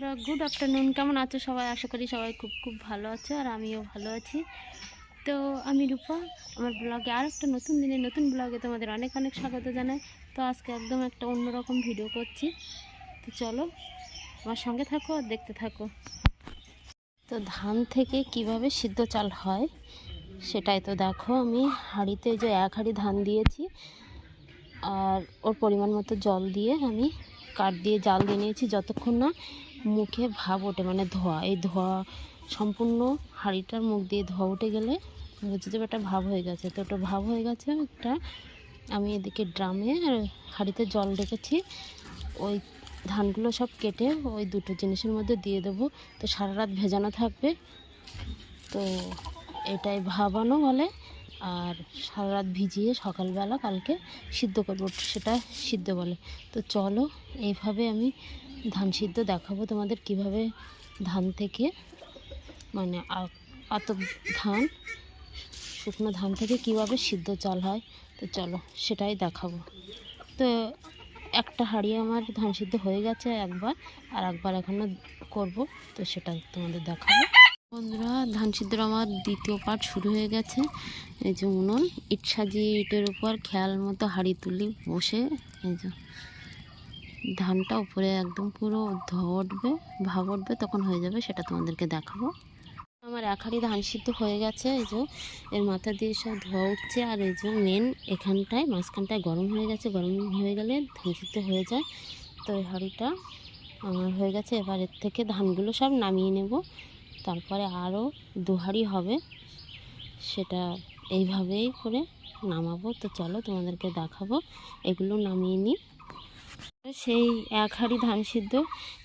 বন্ধুরা good afternoon কেমন আছো সবাই? আশা করি সবাই খুব খুব ভালো আছে আর আমিও ভালো আছি। তো আমি রূপা, আমার ব্লগে আর একটা নতুন দিনে নতুন ব্লগে তোমাদের অনেক অনেক স্বাগত জানাই। তো আজকে একদম একটা অন্যরকম ভিডিও করছি। তো চলো, আমার সঙ্গে থাকো আর দেখতে থাকো। তো ধান থেকে কীভাবে সিদ্ধ চাল হয়, সেটাই তো দেখো আমি। হাঁড়িতে যে এক হাঁড়ি ধান দিয়েছি, আর ওর পরিমাণ মতো জল দিয়ে আমি কাঠ দিয়ে জাল দিয়ে নিয়েছি যতক্ষণ না মুখে ভাব ওঠে মানে ধোয়া। এই ধোয়া সম্পূর্ণ হাঁড়িটার মুখ দিয়ে ধোয়া উঠে গেলে বুঝতে যাবে একটা ভাব হয়ে গেছে। তো ওটা ভাব হয়ে গেছে একটা। আমি এদিকে ড্রামে হাঁড়িতে জল রেখেছি। ওই ধানগুলো সব কেটে ওই দুটো জিনিসের মধ্যে দিয়ে দেবো। তো সারা রাত ভেজানো থাকবে। তো এটাই ভাবানো বলে। আর সারা রাত ভিজিয়ে সকালবেলা কালকে সিদ্ধ করব, সেটা সিদ্ধ বলে। তো চলো, এইভাবে আমি ধান সিদ্ধ দেখাবো তোমাদের কীভাবে ধান থেকে মানে এত ধান, শুকনো ধান থেকে কীভাবে সিদ্ধ চাল হয়, তো চলো সেটাই দেখাবো। তো একটা হাঁড়ি আমার ধান সিদ্ধ হয়ে গেছে একবার, আর একবার এখনও করব, তো সেটা তোমাদের দেখাবো। বন্ধুরা ধান সিদ্ধর আমার দ্বিতীয় পার্ট শুরু হয়ে গেছে। এই যে উনুন ইট সাজিয়ে ইটের উপর খেয়াল মতো হাঁড়ি তুলি বসে, এই যে ধানটা উপরে একদম পুরো উঠবে, ভাব উঠবে, তখন হয়ে যাবে, সেটা তোমাদেরকে দেখাবো। আমার এক হাঁড়ি ধান সিদ্ধ হয়ে গেছে, এই যে এর মাথা দিয়ে সব ধোয়া উঠছে, আর এই যে মেন এখানটায়, মাঝখানটায় গরম হয়ে গেছে, গরম হয়ে গেলে ধান সিদ্ধ হয়ে যায়। তো এই হাঁড়িটা আমার হয়ে গেছে, এবার এর থেকে ধানগুলো সব নামিয়ে নেব। তারপরে আরও দুহারি হবে। সেটা এইভাবেই করে নামাবো। তো চলো তোমাদেরকে দেখাবো। এগুলো নামিয়ে নিই। সেই এক হাঁড়ি ধান সিদ্ধ,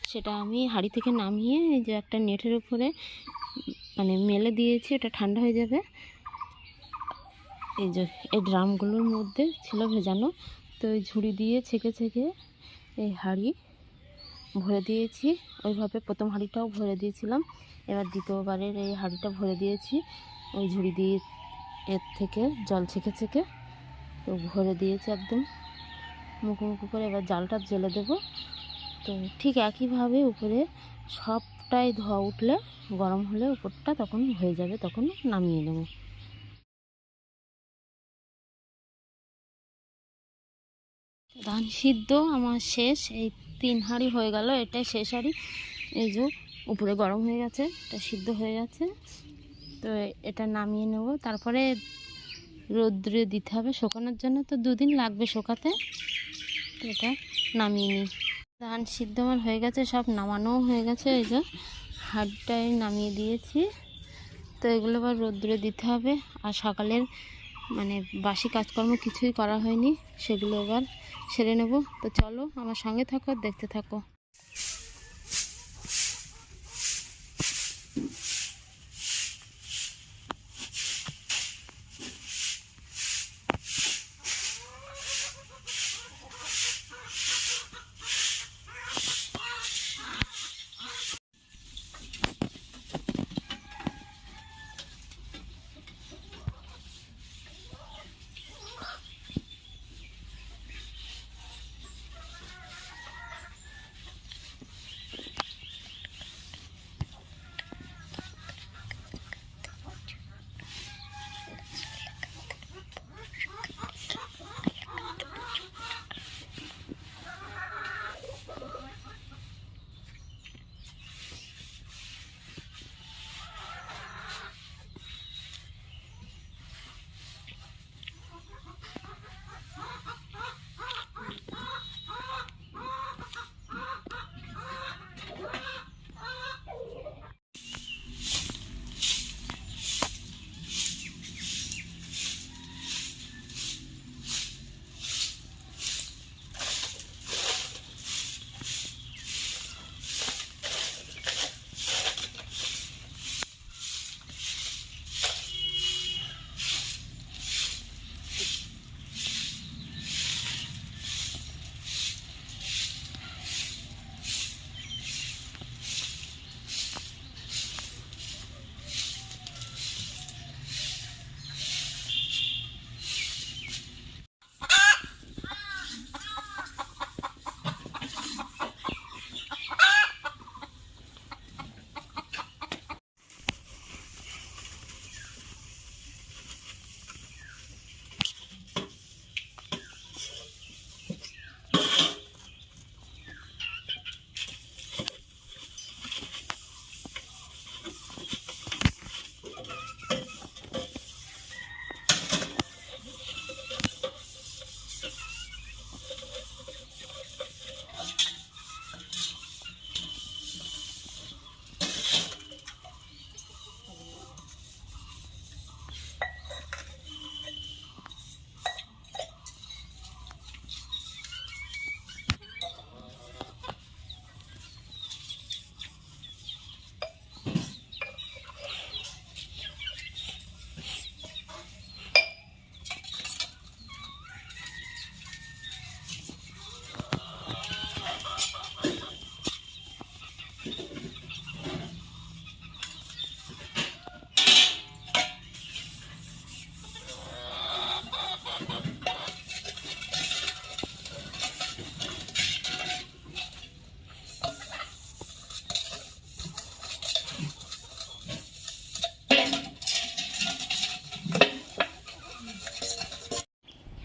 সেটা আমি হাঁড়ি থেকে নামিয়ে এই যে একটা নেটের উপরে মানে মেলে দিয়েছি, এটা ঠান্ডা হয়ে যাবে। এই যে, এই ড্রামগুলোর মধ্যে ছিল ভেজানো। তো ওই ঝুড়ি দিয়ে ছেঁকে ছেঁকে এই হাঁড়ি ভরে দিয়েছি। ওইভাবে প্রথম হাঁড়িটাও ভরে দিয়েছিলাম। এবার দ্বিতীয়বারের এই হাঁড়িটা ভরে দিয়েছি। ওই ঝুড়ি দিয়ে এর থেকে জল ছেঁকে ছেঁকে তো ভরে দিয়েছি একদম। মুখো মুখো করে এবার জালটা জেলে দেব। তো ঠিক একইভাবে উপরে সবটাই ধোয়া উঠলে, গরম হলে উপরটা তখন হয়ে যাবে, তখন নামিয়ে নেব। ধান সিদ্ধ আমার শেষ। এই তিন হাঁড়ি হয়ে গেল এটা শেষ হাঁড়ি। এই যে উপরে গরম হয়ে গেছে, এটা সিদ্ধ হয়ে গেছে। তো এটা নামিয়ে নেব। তারপরে রৌদ্রে দিতে হবে। শুকানোর জন্য তো দুদিন লাগবে শোকাতে। তো এটা নামিয়ে নিই। ধান সিদ্ধ আমার হয়ে গেছে, সব নামানোও হয়ে গেছে। এই যে হাড়টাই নামিয়ে দিয়েছি। তো এগুলো আবার রৌদ্রে দিতে হবে। আর সকালের মানে বাসি কাজকর্ম কিছুই করা হয়নি, সেগুলো এবার সেরে নেব। তো চলো আমার সঙ্গে থাকো দেখতে থাকো।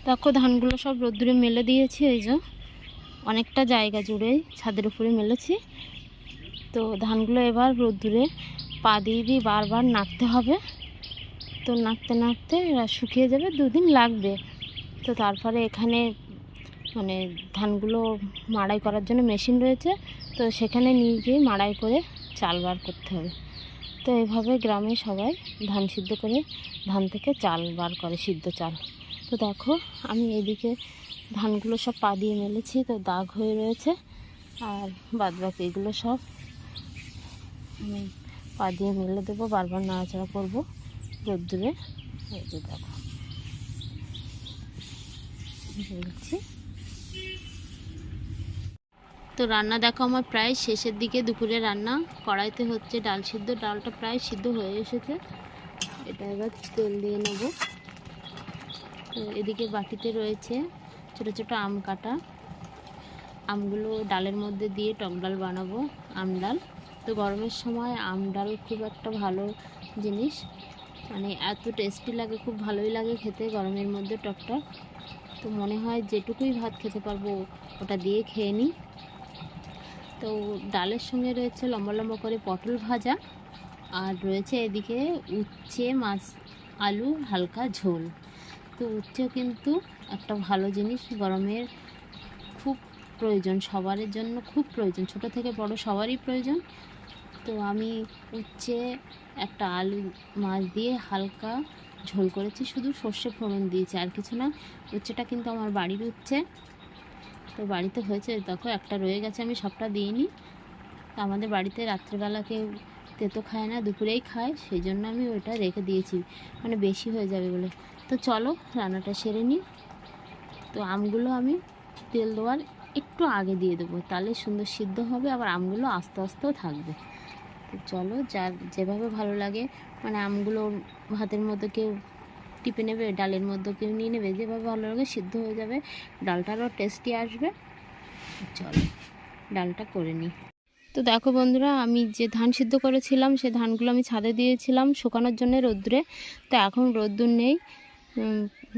দেখো, ধানগুলো সব রোদ্দুরে মেলে দিয়েছি, এই যে অনেকটা জায়গা জুড়ে ছাদের উপরে মেলেছি। তো ধানগুলো এবার রোদ্দুরে পা দিয়ে দিয়ে বারবার নাড়তে হবে। তো নাড়তে নাড়তে এরা শুকিয়ে যাবে, দুদিন লাগবে। তো তারপরে এখানে মানে ধানগুলো মাড়াই করার জন্য মেশিন রয়েছে, তো সেখানে নিয়ে গিয়ে মাড়াই করে চাল বার করতে হবে। তো এভাবে গ্রামে সবাই ধান সিদ্ধ করে ধান থেকে চাল বার করে, সিদ্ধ চাল। তো দেখো, আমি এদিকে ধানগুলো সব পা দিয়ে মেলেছি, তো দাগ হয়ে রয়েছে, আর বাদ বাকি এগুলো সব আমি পা দিয়ে মেলে দেবো, বারবার নাড়াচাড়া করব রোদ্দুরে। এই দেখো বলছি তো রান্না দেখো আমার প্রায় শেষের দিকে দুপুরে রান্না কড়াইতে হচ্ছে ডাল সিদ্ধ, ডালটা প্রায় সিদ্ধ হয়ে এসেছে। এটা এবার তেল দিয়ে নেব। এদিকে বাটিতে রয়েছে ছোট ছোট আম কাটা। আমগুলো ডালের মধ্যে দিয়ে টক ডাল বানাবো, আম ডাল। তো গরমের সময় আম ডাল খুব একটা ভালো জিনিস। মানে এত টেস্টি লাগে, খুব ভালোই লাগে খেতে গরমের মধ্যে টকটক তো মনে হয় যেটুকুই ভাত খেতে পারব ওটা দিয়ে খেয়ে নিই। তো ডালের সঙ্গে রয়েছে লম্বা লম্বা করে পটল ভাজা আর রয়েছে এদিকে উচ্ছে, মাছ, আলু, হালকা ঝোল। তো উচ্ছে কিন্তু একটা ভালো জিনিস। গরমের খুব প্রয়োজন, সবারের জন্য খুব প্রয়োজন। ছোট থেকে বড় সবারই প্রয়োজন। তো আমি উচ্ছে একটা আলু মাছ দিয়ে হালকা ঝোল করেছি, শুধু সর্ষে ফোড়ন দিয়েছি, আর কিছু না। উচ্ছেটা কিন্তু আমার বাড়ির উচ্ছে। তো বাড়িতে হয়েছে, দেখো একটা রয়ে গেছে, আমি সবটা দিইনি। তো আমাদের বাড়িতে রাত্রেবেলা কেউ তেতো খায় না, দুপুরেই খায়, সেই জন্য আমি ওইটা রেখে দিয়েছি। মানে বেশি হয়ে যাবে বলে। তো চলো, রান্নাটা সেরে নিই। তো আমগুলো আমি তেল দেওয়ার একটু আগে দিয়ে দেবো, তাহলে সুন্দর সিদ্ধ হবে, আবার আমগুলো আস্তে আস্তেও থাকবে। তো চলো, যার যেভাবে ভালো লাগে মানে আমগুলো ভাতের মধ্যে কেউ টিপে নেবে, ডালের মধ্যে কেউ নিয়ে নেবে, যেভাবে ভালো লাগে সিদ্ধ হয়ে যাবে, ডালটারও টেস্টি আসবে। চলো, ডালটা করে নিই। তো দেখো বন্ধুরা, আমি যে ধান সিদ্ধ করেছিলাম, সে ধানগুলো আমি ছাদে দিয়েছিলাম, শুকানোর জন্য রোদ্দুরে। তো এখন রোদ্দুর নেই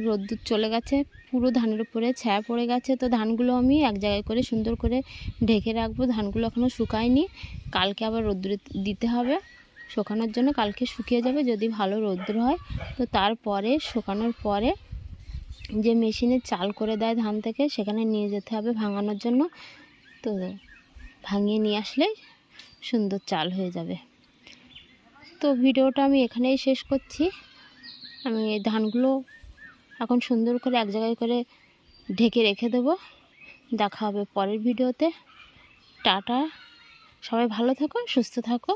রোদ্দুর চলে গেছে, পুরো ধানের উপরে ছায়া পড়ে গেছে। তো ধানগুলো আমি এক জায়গায় করে সুন্দর করে ঢেকে রাখব। ধানগুলো এখনও শুকায়নি, কালকে আবার রোদ্দুরে দিতে হবে। শুকানোর জন্য কালকে শুকিয়ে যাবে যদি ভালো রোদ্দুর হয়। তো তারপরে, শুকানোর পরে যে মেশিনে চাল করে দেয় ধান থেকে, সেখানে নিয়ে যেতে হবে ভাঙানোর জন্য। তো ভাঙিয়ে নিয়ে আসলে সুন্দর চাল হয়ে যাবে। তো ভিডিওটা আমি এখানেই শেষ করছি। আমি এই ধানগুলো এখন সুন্দর করে এক জায়গায় করে ঢেকে রেখে দেব। দেখা হবে পরের ভিডিওতে। টাটা। সবাই ভালো থাকো, সুস্থ থাকো।